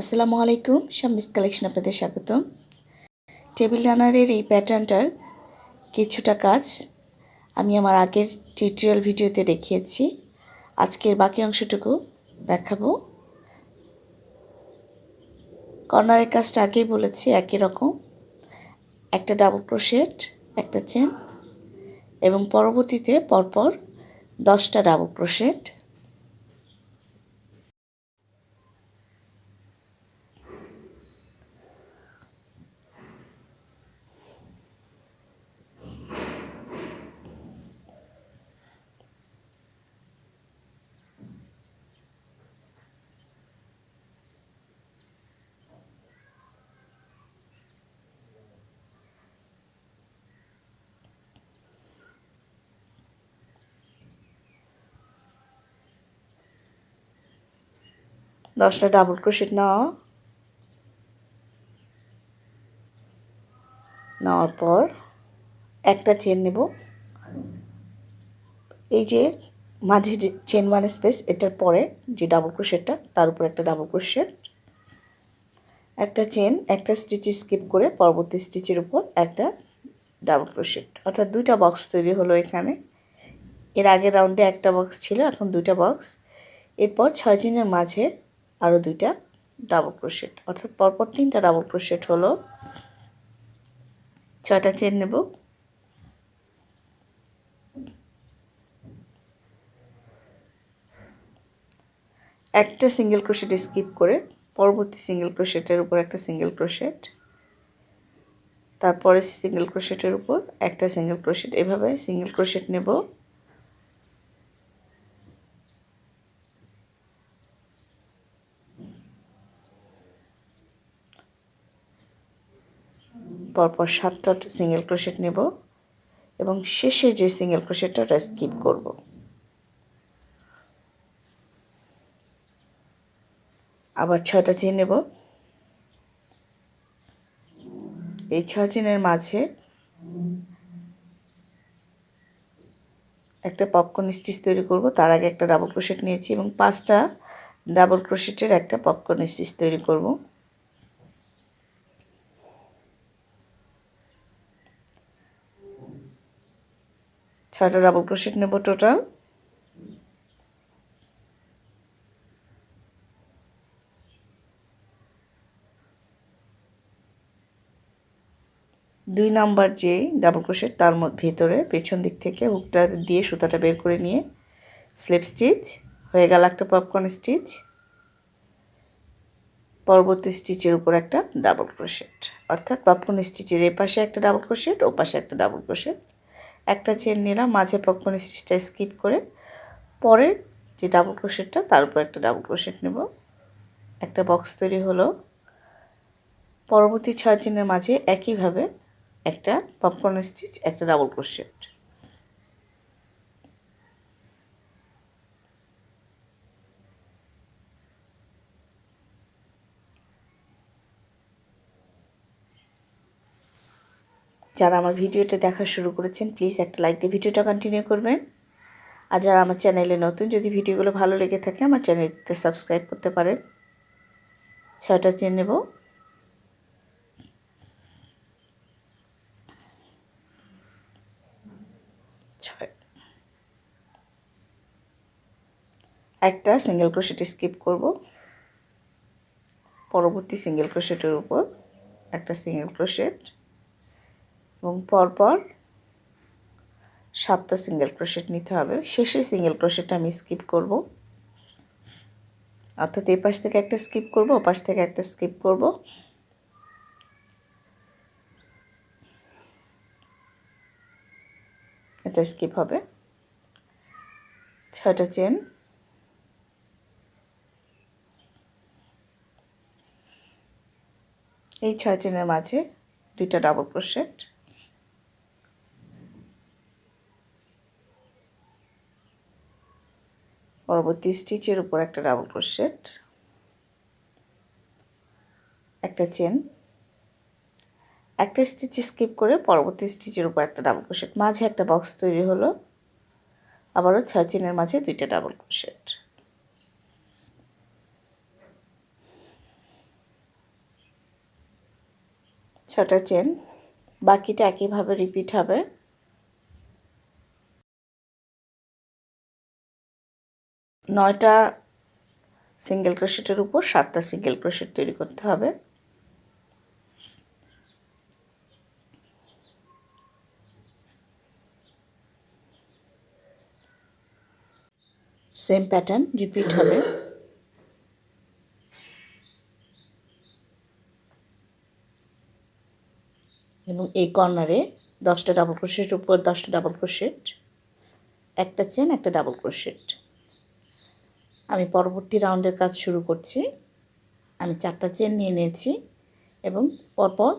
আসসালামু আলাইকুম শামিস কালেকশন আপনাদের স্বাগতম। টেবিল রানারের এই প্যাটার্নটার কিছুটা কাজ আমি আমার আগের টিউটোরিয়াল ভিডিওতে দেখিয়েছি। আজকের বাকি অংশটুকু দেখাবো। কর্নারের কাজটা আগেই বলেছি, একই রকম। একটা ডাবল ক্রোশেট একটা চেন এবং পরবর্তীতে পরপর দশটা ডাবল ক্রোশেট দশটা ডাবল ক্রোশেট নেওয়া নেওয়ার পর একটা চেন নেব। এই যে মাঝে যে চেন ওয়ান স্পেস এটার পরে যে ডাবল ক্রোশেটটা তার উপর একটা ডাবল ক্রোশেট একটা চেন একটা স্টিচ স্কিপ করে পরবর্তী স্টিচের উপর একটা ডাবল ক্রোশেট অর্থাৎ দুইটা বক্স তৈরি হলো এখানে। এর আগের রাউন্ডে একটা বক্স ছিল, এখন দুইটা বক্স এরপর ছয় চেনের মাঝে আরও দুইটা ডাবল ক্রোশেট অর্থাৎ পরপর তিনটা ডাবল ক্রোশেট হলো, ছয়টা চেন নেব। একটা সিঙ্গেল ক্রোশেট স্কিপ করে পরবর্তী সিঙ্গেল ক্রোশেটের উপর একটা সিঙ্গেল ক্রোশেট তারপরে সিঙ্গেল ক্রোশেটের উপর একটা সিঙ্গেল ক্রোশেট এভাবে সিঙ্গেল ক্রোশেট নেব। পরপর সাতটা সিঙ্গেল ক্রোশেট নেব এবং শেষে যে সিঙ্গেল ক্রোশেটটা ওটা স্কিপ করব। আবার ছয়টা চেন নেব। এই ছয় চেনের মাঝে একটা পপকর্ন স্টিচ তৈরি করব। তার আগে একটা ডাবল ক্রোশেট নিয়েছি এবং পাঁচটা ডাবল ক্রোশেটের একটা পপকর্ন স্টিচ তৈরি করব। ছয়টা ডাবল ক্রোশেট নেব টোটাল দুই নাম্বার যে ডাবল ক্রোশেট তার ভেতরে, পেছন দিক থেকে হুকটা দিয়ে সুতাটা বের করে নিয়ে স্লিপ স্টিচ হয়ে গেল একটা পপকর্ন স্টিচ পরবর্তী স্টিচের উপর একটা ডাবল ক্রোশেট অর্থাৎ পপকর্ন স্টিচের এ পাশে একটা ডাবল ক্রোশেট ও পাশে একটা ডাবল ক্রোশেট একটা চেন নিলাম, মাঝে পপকর্ন স্টিচটা স্কিপ করে পরে যে ডাবল ক্রোশেটটা তার উপর একটা ডাবল ক্রোশেট নেব। একটা বক্স তৈরি হলো। পরবর্তী ছয় চেনের মাঝে একইভাবে একটা পপকর্ন স্টিচ একটা ডাবল ক্রোশেট যারা আমার ভিডিওটা দেখা শুরু করেছেন প্লিজ একটা লাইক দিয়ে ভিডিওটা কন্টিনিউ করবেন। আর যারা আমার চ্যানেলে নতুন, যদি ভিডিওগুলো ভালো লেগে থাকে, আমার চ্যানেলতে সাবস্ক্রাইব করতে পারেন। ছয়টা চেন নেব। ছয়। একটা সিঙ্গেল ক্রোশেট স্কিপ করব। পরবর্তী সিঙ্গেল ক্রোশেটের উপর একটা সিঙ্গেল ক্রোশেট এবং পরপর সাতটা সিঙ্গেল ক্রোশেট নিতে হবে। শেষে সিঙ্গেল ক্রোশেটটা আমি স্কিপ করব। অর্থাৎ এই পাশ থেকে একটা স্কিপ করব, ও পাশ থেকে একটা স্কিপ করব। এটা স্কিপ হবে। ছয়টা চেন এই ছয় চেনের মাঝে দুইটা ডাবল ক্রোশেট পরবর্তী স্টিচের উপর একটা ডাবল ক্রোশেট, একটা চেন, একটা স্টিচ স্কিপ করে পরবর্তী স্টিচের উপর একটা ডাবল ক্রোশেট। মাঝে একটা বক্স তৈরি হলো, আবারও ছয় চেনের মাঝে দুইটা ডাবল ক্রোশেট। ছটা চেন, বাকিটা একইভাবে রিপিট হবে। নয়টা সিঙ্গেল ক্রোশেটের উপর সাতটা সিঙ্গেল ক্রোশেট তৈরি করতে হবে। সেম প্যাটার্ন রিপিট হবে। এবং এই কর্নারে দশটা ডাবল ক্রোশের উপর দশটা ডাবল ক্রোশেট একটা চেন একটা ডাবল ক্রোশেট আমি পরবর্তী রাউন্ডের কাজ শুরু করছি। আমি চারটা চেন নিয়ে নিয়েছি এবং পরপর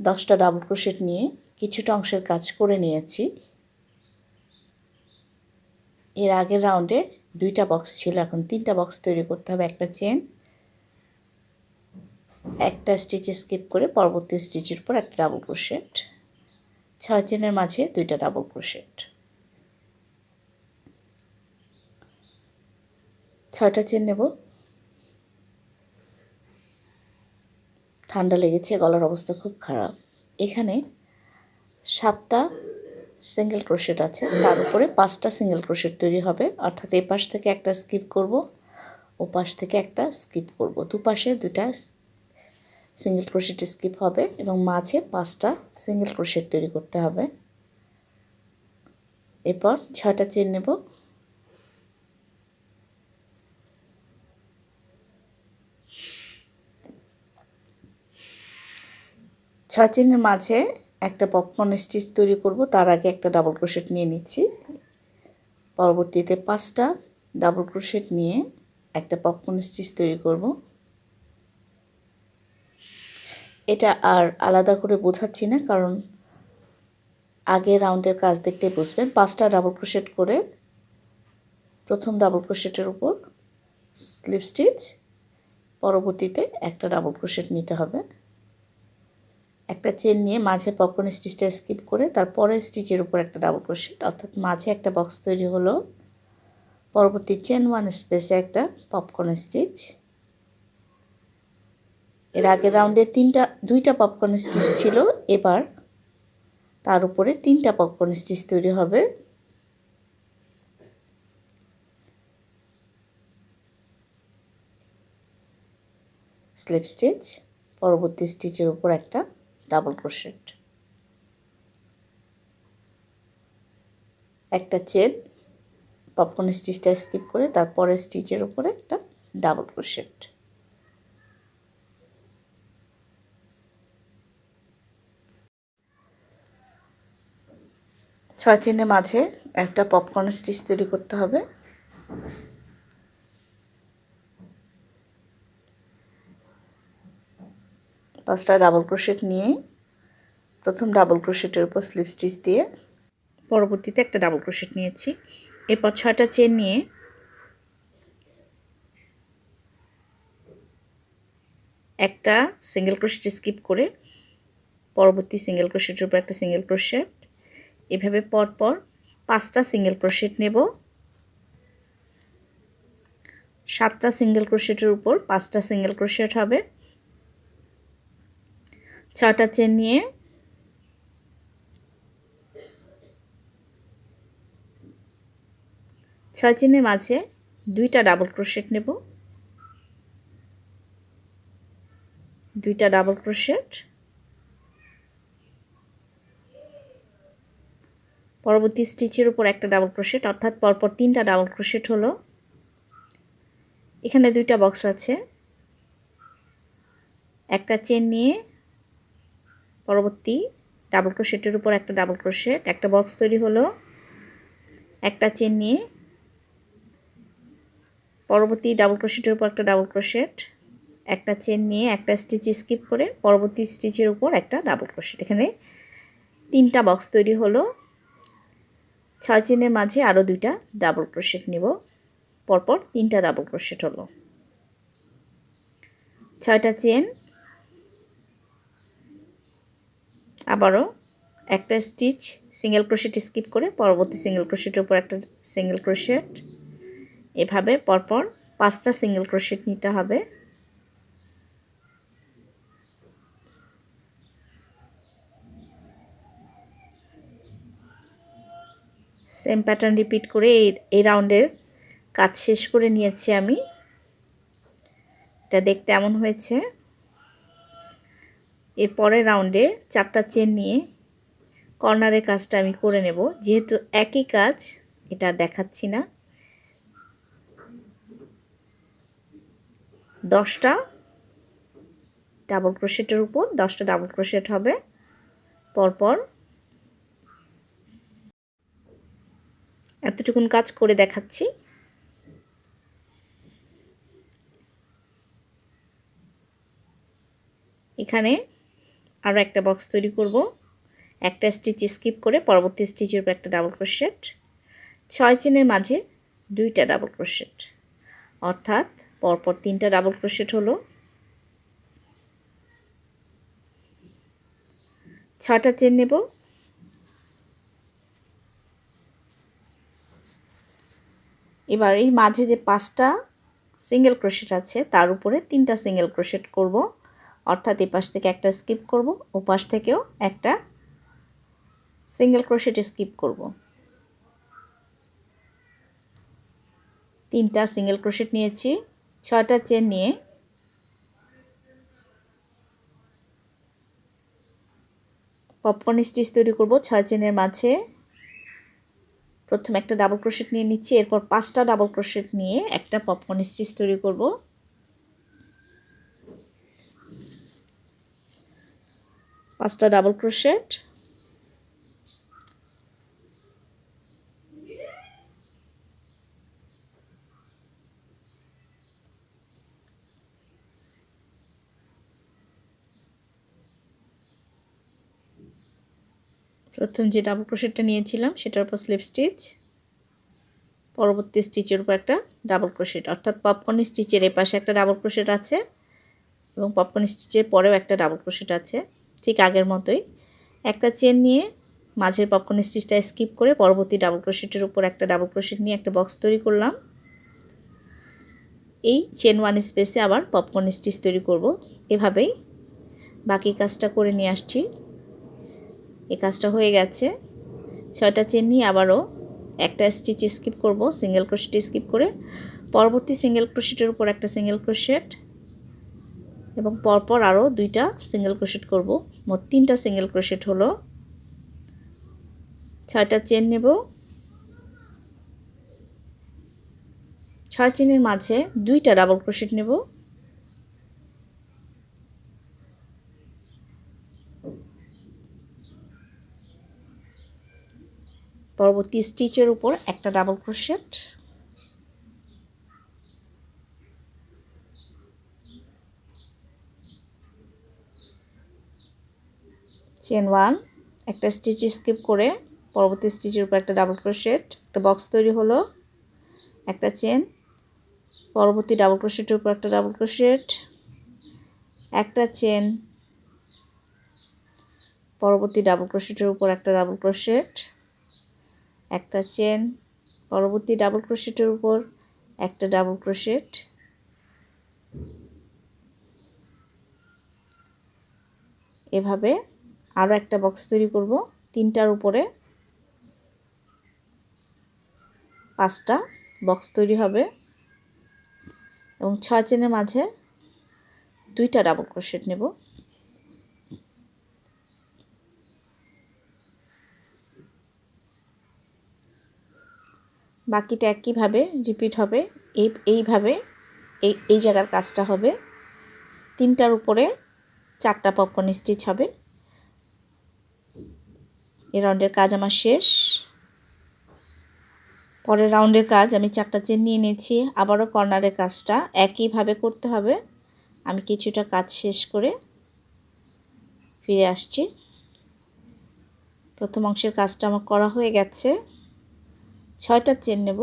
দশটা ডাবল ক্রোশেট নিয়ে কিছুটা অংশের কাজ করে নিয়েছি। এর আগের রাউন্ডে দুইটা বক্স ছিল, এখন তিনটা বক্স তৈরি করতে হবে, একটা চেন একটা স্টিচে স্কিপ করে পরবর্তী স্টিচের উপর একটা ডাবল ক্রোশেট ছয় চেনের মাঝে দুইটা ডাবল ক্রোশেট ছয়টা চেন নেব। ঠান্ডা লেগেছে, গলার অবস্থা খুব খারাপ। এখানে সাতটা সিঙ্গেল ক্রোশেট আছে, তার উপরে পাঁচটা সিঙ্গেল ক্রোশেট তৈরি হবে। অর্থাৎ এই পাশ থেকে একটা স্কিপ করব, ও পাশ থেকে একটা স্কিপ করব। দুপাশে দুটা সিঙ্গেল ক্রোশেট স্কিপ হবে এবং মাঝে পাঁচটা সিঙ্গেল ক্রোশেট তৈরি করতে হবে। এরপর ছয়টা চেন নেব। ছয় চেনের মাঝে একটা পপকর্ন স্টিচ তৈরি করব। তার আগে একটা ডাবল ক্রোশেট নিয়ে নিচ্ছি। পরবর্তীতে পাঁচটা ডাবল ক্রোশেট নিয়ে একটা পপকর্ন স্টিচ তৈরি করব। এটা আর আলাদা করে বোঝাচ্ছি না, কারণ আগে রাউন্ডের কাজ দেখতে বুঝবেন। পাঁচটা ডাবল ক্রোশেট করে প্রথম ডাবল ক্রোশেটের উপর স্লিপ স্টিচ পরবর্তীতে একটা ডাবল ক্রোশেট নিতে হবে। একটা চেন নিয়ে মাঝে পপকর্ন স্টিচটা স্কিপ করে তারপরে স্টিচের উপর একটা ডাবল ক্রোশেট অর্থাৎ মাঝে একটা বক্স তৈরি হলো। পরবর্তী চেন ওয়ান স্পেসে একটা পপকর্ন স্টিচ এর আগের রাউন্ডে তিনটা, দুইটা পপকর্ন স্টিচ ছিল। এবার তার উপরে তিনটা পপকর্ন স্টিচ তৈরি হবে। স্লিপ স্টিচ পরবর্তী স্টিচের উপর একটা ডাবল ক্রোশেট একটা চেন পপকর্ন স্টিচটা স্কিপ করে তারপরে স্টিচের উপরে একটা ডাবল ক্রোশেট ছয় চেনের মাঝে একটা পপকর্ন স্টিচ তৈরি করতে হবে। পাঁচটা ডাবল ক্রোশেট নিয়ে প্রথম ডাবল ক্রোশেটের উপর স্লিপ স্টিচ দিয়ে পরবর্তীতে একটা ডাবল ক্রোশেট নিয়েছি। এরপর ছয়টা চেন নিয়ে একটা সিঙ্গেল ক্রোশেট স্কিপ করে পরবর্তী সিঙ্গেল ক্রোশেটের উপর একটা সিঙ্গেল ক্রোশেট। এভাবে পরপর পাঁচটা সিঙ্গেল ক্রোশেট নেব। সাতটা সিঙ্গেল ক্রোশেটের উপর পাঁচটা সিঙ্গেল ক্রোশেট হবে। ছটা চেন নিয়ে। ছয় চেনের মাঝে দুইটা ডাবল ক্রোশেট নেব। দুইটা ডাবল ক্রোশেট পরবর্তী স্টিচের উপর একটা ডাবল ক্রোশেট অর্থাৎ পরপর তিনটা ডাবল ক্রোশেট হলো। এখানে দুইটা বক্স আছে। একটা চেন নিয়ে পরবর্তী ডাবল ক্রোশেটের উপর একটা ডাবল ক্রোশেট একটা বক্স তৈরি হলো, একটা চেন নিয়ে, পরবর্তী ডাবল ক্রোশেটের উপর একটা ডাবল ক্রোশেট একটা চেন নিয়ে একটা স্টিচ স্কিপ করে, পরবর্তী স্টিচের উপর একটা ডাবল ক্রোশেট এখানে তিনটা বক্স তৈরি হলো, ছয় চেনের মাঝে আরও দুইটা ডাবল ক্রোশেট নিব, পরপর তিনটা ডাবল ক্রোশেট হলো। ছয়টা চেন আবারও একটা স্টিচ সিঙ্গেল ক্রোশেট স্কিপ করে পরবর্তী সিঙ্গেল ক্রোশেটের উপর একটা সিঙ্গেল ক্রোশেট এভাবে পরপর পাঁচটা সিঙ্গেল ক্রোশেট নিতে হবে। সেম প্যাটার্ন রিপিট করে এই এই রাউন্ডের কাজ শেষ করে নিয়েছি আমি। এটা দেখতে এমন হয়েছে। এর পরের রাউন্ডে চারটা চেন নিয়ে কর্নারের কাজটা আমি করে নেব। যেহেতু একই কাজ, এটা দেখাচ্ছি না। দশটা ডাবল ক্রোশেটের উপর, দশটা ডাবল ক্রোশেট হবে। পরপর এতটুকুন কাজ করে দেখাচ্ছি। এখানে আরও একটা বক্স তৈরি করব। একটা স্টিচ স্কিপ করে পরবর্তী স্টিচের উপর একটা ডাবল ক্রোশেট ছয় চেনের মাঝে দুইটা ডাবল ক্রোশেট অর্থাৎ পরপর তিনটা ডাবল ক্রোশেট হলো। ছটা চেন নেব। এবার এই মাঝে যে পাঁচটা সিঙ্গেল ক্রোশেট আছে, তার উপরে তিনটা সিঙ্গেল ক্রোশেট করব। অর্থাৎ এই পাশ থেকে একটা স্কিপ করব, ও পাশ থেকেও একটা সিঙ্গেল ক্রোশেট স্কিপ করব। তিনটা সিঙ্গেল ক্রোশেট নিয়েছি, ছয়টা চেন নিয়ে। পপকর্ন স্টিচ তৈরি করব ছয় চেনের মাঝে। প্রথম একটা ডাবল ক্রোশেট নিয়ে নিচ্ছি, এরপর পাঁচটা ডাবল ক্রোশেট নিয়ে একটা পপকর্ন স্টিচ তৈরি করব। পাঁচটা ডাবল ক্রোশেট। প্রথম যে ডাবল ক্রোশেটটা নিয়েছিলাম, সেটার উপর স্লিপ স্টিচ। পরবর্তী স্টিচের উপর একটা ডাবল ক্রোশেট, অর্থাৎ পপকর্ন স্টিচের এ পাশে একটা ডাবল ক্রোশেট আছে এবং পপকর্ন স্টিচের পরেও একটা ডাবল ক্রোশেট আছে। ঠিক আগের মতোই। একটা চেন নিয়ে মাঝের পপকর্ন স্টিচটা স্কিপ করে পরবর্তী ডাবল ক্রোশেটের উপর একটা ডাবল ক্রোশেট নিয়ে একটা বক্স তৈরি করলাম। এই চেন ওয়ান স্পেসে আবার পপকর্ন স্টিচ তৈরি করব। এভাবেই বাকি কাজটা করে নিয়ে আসছি। এই কাজটা হয়ে গেছে। ছয়টা চেন নিয়ে আবারও একটা স্টিচ স্কিপ করব সিঙ্গেল ক্রোশেট স্কিপ করে। পরবর্তী সিঙ্গেল ক্রোশেটের উপর একটা সিঙ্গেল ক্রোশেট এবং পরপর আরও দুইটা সিঙ্গেল ক্রোশেট করব। মোট তিনটা সিঙ্গেল ক্রোশেট হলো। ছয়টা চেন নেব। ছয় চেনের মাঝে দুইটা ডাবল ক্রোশেট নেব। পরবর্তী স্টিচের উপর একটা ডাবল ক্রোশেট চেন ওয়ান একটা স্টিচ স্কিপ করে পরবর্তী স্টিচের উপর একটা ডাবল ক্রোশেট একটা বক্স তৈরি হলো, একটা চেন পরবর্তী ডাবল ক্রোশেটের উপর একটা ডাবল ক্রোশেট একটা চেন পরবর্তী ডাবল ক্রোশেটের উপর একটা ডাবল ক্রোশেট একটা চেন পরবর্তী ডাবল ক্রোশেটের উপর একটা ডাবল ক্রোশেট এভাবে আরও একটা বক্স তৈরি করব। তিনটার উপরে পাঁচটা বক্স তৈরি হবে। এবং ছয় চেনের মাঝে দুইটা ডাবল ক্রোশেট নেব। বাকিটা একইভাবে রিপিট হবে। এই, এইভাবে এই এই জায়গার কাজটা হবে। তিনটার উপরে চারটা পপকর্ন স্টিচ হবে। এই রাউন্ডের কাজ আমার শেষ। পরের রাউন্ডের কাজ আমি চারটা চেন নিয়ে নিয়েছি, আবারও কর্নারের কাজটা। একইভাবে করতে হবে। আমি কিছুটা কাজ শেষ করে ফিরে আসছি। প্রথম অংশের কাজটা আমার করা হয়ে গেছে। ছয়টা চেন নেব।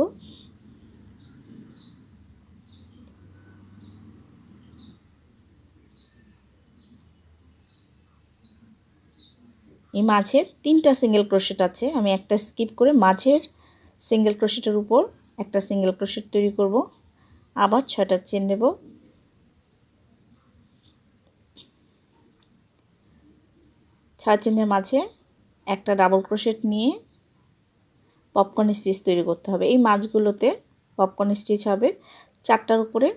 এই মাঝে তিনটা সিঙ্গেল ক্রোশেট আছে। আমি একটা স্কিপ করে মাঝের সিঙ্গেল ক্রোশেটের উপর একটা সিঙ্গেল ক্রোশেট তৈরি করব। আবার ছয়টা চেন নেব। ছয় চেনের মাঝে একটা ডাবল ক্রোশেট নিয়ে পপকর্ন স্টিচ তৈরি করতে হবে। এই মাছগুলোতে পপকর্ন স্টিচ হবে। চারটার উপরে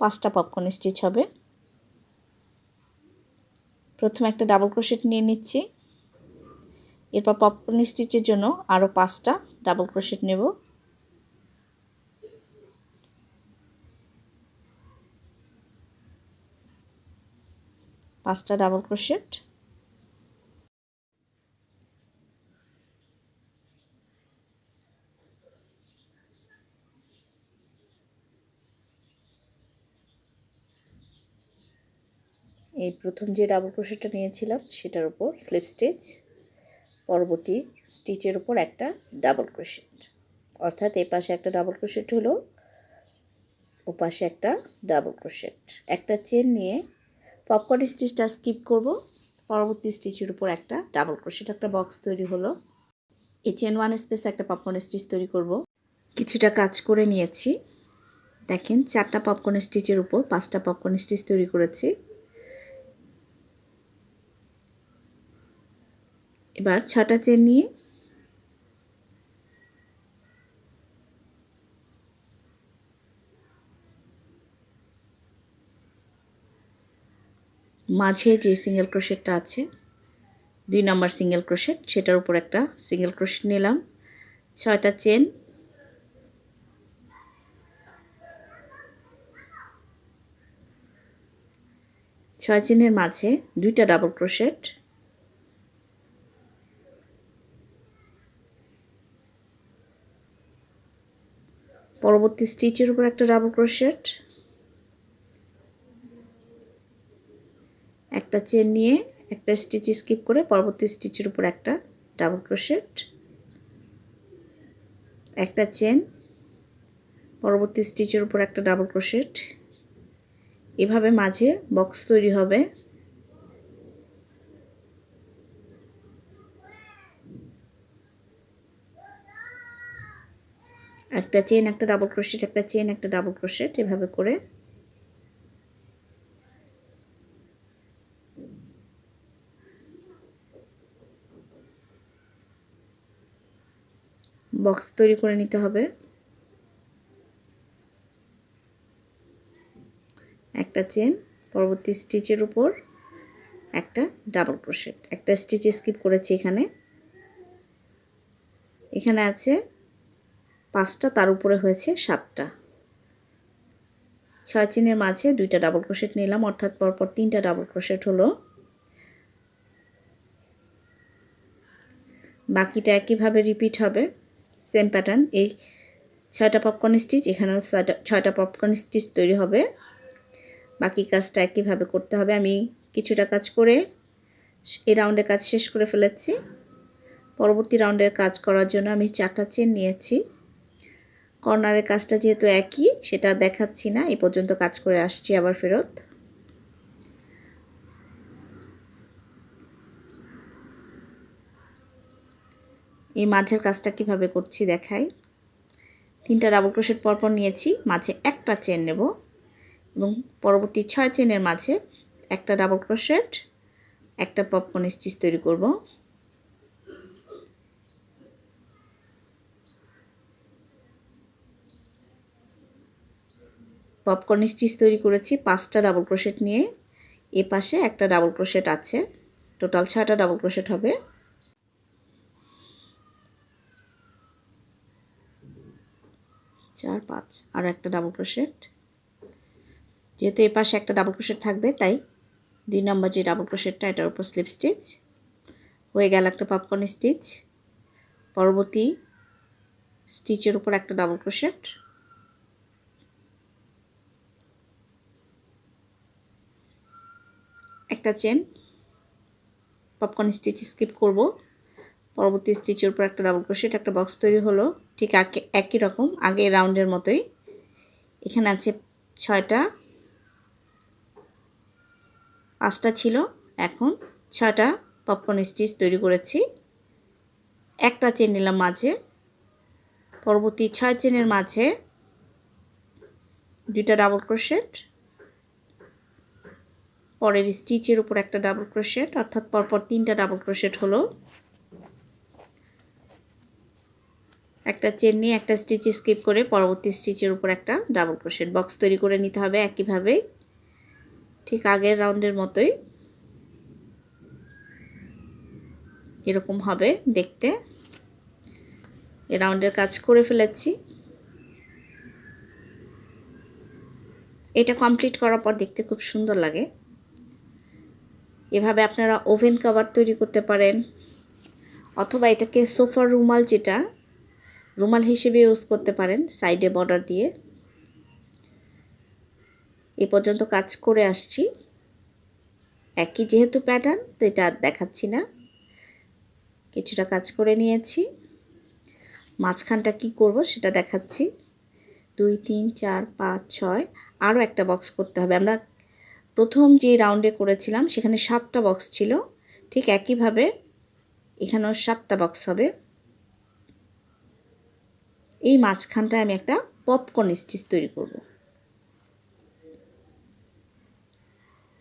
পাঁচটা পপকর্ন স্টিচ হবে। প্রথমে একটা ডাবল ক্রোশেট নিয়ে নিচ্ছি। এরপর পপকর্ন স্টিচের জন্য আরও পাঁচটা ডাবল ক্রোশেট নেব। পাঁচটা ডাবল ক্রোশেট এই প্রথম যে ডাবল ক্রোশেটটা নিয়েছিলাম, সেটার উপর স্লিপ স্টিচ পরবর্তী স্টিচের উপর একটা ডাবল ক্রোশেট। অর্থাৎ এই পাশে একটা ডাবল ক্রোশেট হলো, ও পাশে একটা ডাবল ক্রোশেট। একটা চেন নিয়ে পপকর্ন স্টিচটা স্কিপ করব। পরবর্তী স্টিচের উপর একটা ডাবল ক্রোশেট, একটা বক্স তৈরি হলো। এই চেন ওয়ান স্পেস একটা পপকর্ন স্টিচ তৈরি করব। কিছুটা কাজ করে নিয়েছি। দেখেন, চারটা পপকর্ন স্টিচের উপর পাঁচটা পপকর্ন স্টিচ তৈরি করেছি। এবার ছটা চেন নিয়ে মাঝে যে সিঙ্গেল ক্রোশেটটা আছে, দুই নাম্বার সিঙ্গেল ক্রোশেট সেটার উপর একটা সিঙ্গেল ক্রোশেট নিলাম। ছয়টা চেন। ছয় চেনের মাঝে দুইটা ডাবল ক্রোশেট পরবর্তী স্টিচের উপর একটা ডাবল ক্রোশেট। একটা চেন নিয়ে একটা স্টিচ স্কিপ করে পরবর্তী স্টিচের উপর একটা ডাবল ক্রোশেট। একটা চেন, পরবর্তী স্টিচের উপর একটা ডাবল ক্রোশেট। এভাবে মাঝে বক্স তৈরি হবে। একটা চেন একটা ডাবল ক্রোশেট একটা চেন একটা ডাবল ক্রোশেট এভাবে করে। বক্স তৈরি করে নিতে হবে। একটা চেন পরবর্তী স্টিচের উপর একটা ডাবল ক্রোশেট একটা স্টিচ স্কিপ করেছি এখানে। এখানে আছে পাঁচটা, তার উপরে হয়েছে সাতটা। ছয় চেনের মাঝে দুইটা ডাবল ক্রোশেট নিলাম, অর্থাৎ পরপর তিনটা ডাবল ক্রোশেট হলো। বাকিটা একইভাবে রিপিট হবে সেম প্যাটার্ন এই ছয়টা পপকর্ন স্টিচ এখানেও ছয়টা পপকর্ন স্টিচ তৈরি হবে। বাকি কাজটা একইভাবে করতে হবে। আমি কিছুটা কাজ করে এই রাউন্ডের কাজ শেষ করে ফেলেছি। পরবর্তী রাউন্ডের কাজ করার জন্য আমি চারটা চেন নিয়েছি। কর্নারের কাজটা যেহেতু একই, সেটা দেখাচ্ছি না এই পর্যন্ত কাজ করে আসছি আবার ফেরত। এই মাঝের কাজটা কীভাবে করছি দেখাই। তিনটা ডাবল ক্রোশেট পরপর নিয়েছি, মাঝে একটা চেন নেব এবং পরবর্তী ছয় চেনের মাঝে একটা ডাবল ক্রোশেট একটা পপকর্ন স্টিচ তৈরি করব। পপকর্ন স্টিচ তৈরি করেছি, পাঁচটা ডাবল ক্রোশেট নিয়ে। এ পাশে একটা ডাবল ক্রোশেট আছে, টোটাল ছয়টা ডাবল ক্রোশেট হবে। চার, পাঁচ, আর একটা ডাবল ক্রোশেট। যেহেতু এ পাশে একটা ডাবল ক্রোশেট থাকবে, তাই দুই নম্বর যে ডাবল ক্রোশেটটা, এটার উপর স্লিপ স্টিচ। হয়ে গেল একটা পপকর্ন স্টিচ। পরবর্তী স্টিচের উপর একটা ডাবল ক্রোশেট। একটা চেন পপকর্ন স্টিচ স্কিপ করব। পরবর্তী স্টিচের উপর একটা ডাবল ক্রোশেট একটা বক্স তৈরি হলো। ঠিক আগে একই রকম, আগে রাউন্ডের মতোই। এখানে আছে ছয়টা, পাঁচটা ছিল, এখন ছয়টা পপকর্ন স্টিচ তৈরি করেছি। একটা চেন নিলাম মাঝে। পরবর্তী ছয় চেনের মাঝে দুইটা ডাবল ক্রোশেট পরের স্টিচের উপর একটা ডাবল ক্রোশেট, অর্থাৎ পরপর তিনটা ডাবল ক্রোশেট হলো। একটা চেন নিয়ে একটা স্টিচ স্কিপ করে পরবর্তী স্টিচের উপর একটা ডাবল ক্রোশেট বক্স তৈরি করে নিতে হবে একইভাবেই, ঠিক আগের রাউন্ডের মতোই। এরকম হবে দেখতে। এ রাউন্ডের কাজ করে ফেলেছি। এটা কমপ্লিট করার পর দেখতে খুব সুন্দর লাগে। এভাবে আপনারা ওভেন কভার তৈরি করতে পারেন, অথবা এটাকে সোফার রুমাল যেটা, রুমাল হিসেবে ইউজ করতে পারেন সাইডে বর্ডার দিয়ে। এ পর্যন্ত কাজ করে আসছি। একই যেহেতু প্যাটার্ন, তো এটা দেখাচ্ছি না। কিছুটা কাজ করে নিয়েছি। মাঝখানটা কি করব সেটা দেখাচ্ছি। দুই, তিন, চার, পাঁচ, ছয়, আরও একটা বক্স করতে হবে। আমরা প্রথম যে রাউন্ডে করেছিলাম, সেখানে সাতটা বক্স ছিল। ঠিক একইভাবে এখানেও সাতটা বক্স হবে। এই মাঝখানটায় আমি একটা পপকর্ন স্টিচ তৈরি করব।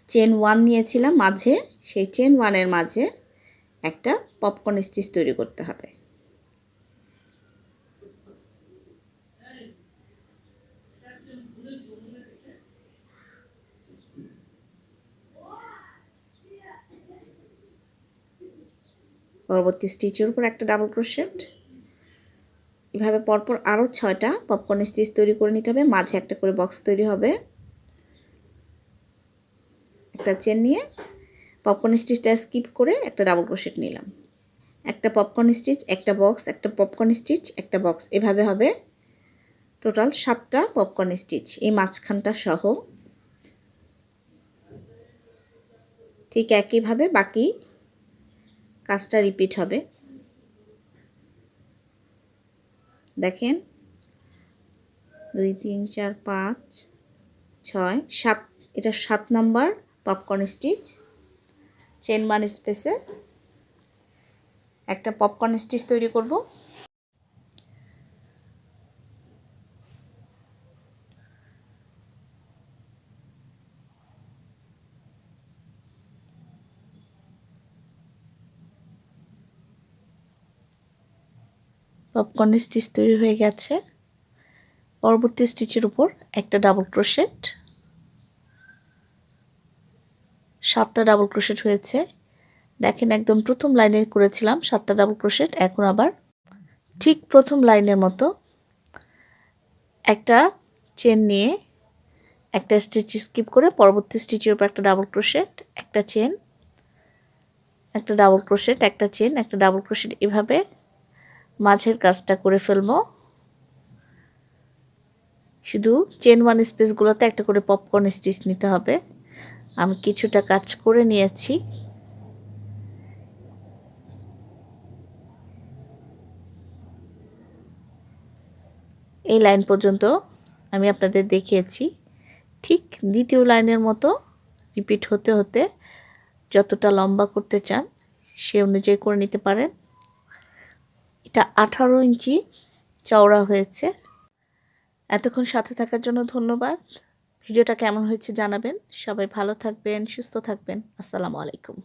চেন ওয়ান নিয়েছিলাম মাঝে, সেই চেন ওয়ানের মাঝে একটা পপকর্ন স্টিচ তৈরি করতে হবে। পরবর্তী স্টিচের উপর একটা ডাবল ক্রোশেট এভাবে পরপর আরও ছয়টা পপকর্ন স্টিচ তৈরি করে নিতে হবে। মাঝে একটা করে বক্স তৈরি হবে। একটা চেন নিয়ে পপকর্ন স্টিচটা স্কিপ করে একটা ডাবল ক্রোশেট নিলাম। একটা পপকর্ন স্টিচ একটা বক্স একটা পপকর্ন স্টিচ একটা বক্স এভাবে হবে টোটাল সাতটা পপকর্ন স্টিচ এই মাঝখানটা সহ। ঠিক একইভাবে বাকি কাজটা রিপিট হবে। দেখেন, দুই, তিন, চার, পাঁচ, ছয়, সাত, এটা সাত নাম্বার পপকর্ন স্টিচ চেন মান স্পেসে একটা পপকর্ন স্টিচ তৈরি করব। পপকর্ন স্টিচ তৈরি হয়ে গেছে। পরবর্তী স্টিচের উপর একটা ডাবল ক্রোশেট সাতটা ডাবল ক্রোশেট হয়েছে। দেখেন একদম প্রথম লাইনে করেছিলাম সাতটা ডাবল ক্রোশেট এখন আবার ঠিক প্রথম লাইনের মতো একটা চেন নিয়ে একটা স্টিচ স্কিপ করে পরবর্তী স্টিচের উপর একটা ডাবল ক্রোশেট একটা চেন একটা ডাবল ক্রোশেট একটা চেন একটা ডাবল ক্রোশেট এভাবে মাঝের কাজটা করে ফেলব। শুধু চেন ওয়ান স্পেসগুলোতে একটা করে পপকর্ন স্টিচ নিতে হবে। আমি কিছুটা কাজ করে নিয়েছি। এই লাইন পর্যন্ত আমি আপনাদের দেখিয়েছি। ঠিক দ্বিতীয় লাইনের মতো রিপিট হতে হতে যতটা লম্বা করতে চান সে অনুযায়ী করে নিতে পারেন। এটা আঠারো ইঞ্চি চওড়া হয়েছে। এতক্ষণ সাথে থাকার জন্য ধন্যবাদ। ভিডিওটা কেমন হয়েছে জানাবেন। সবাই ভালো থাকবেন, সুস্থ থাকবেন। আসসালামু আলাইকুম।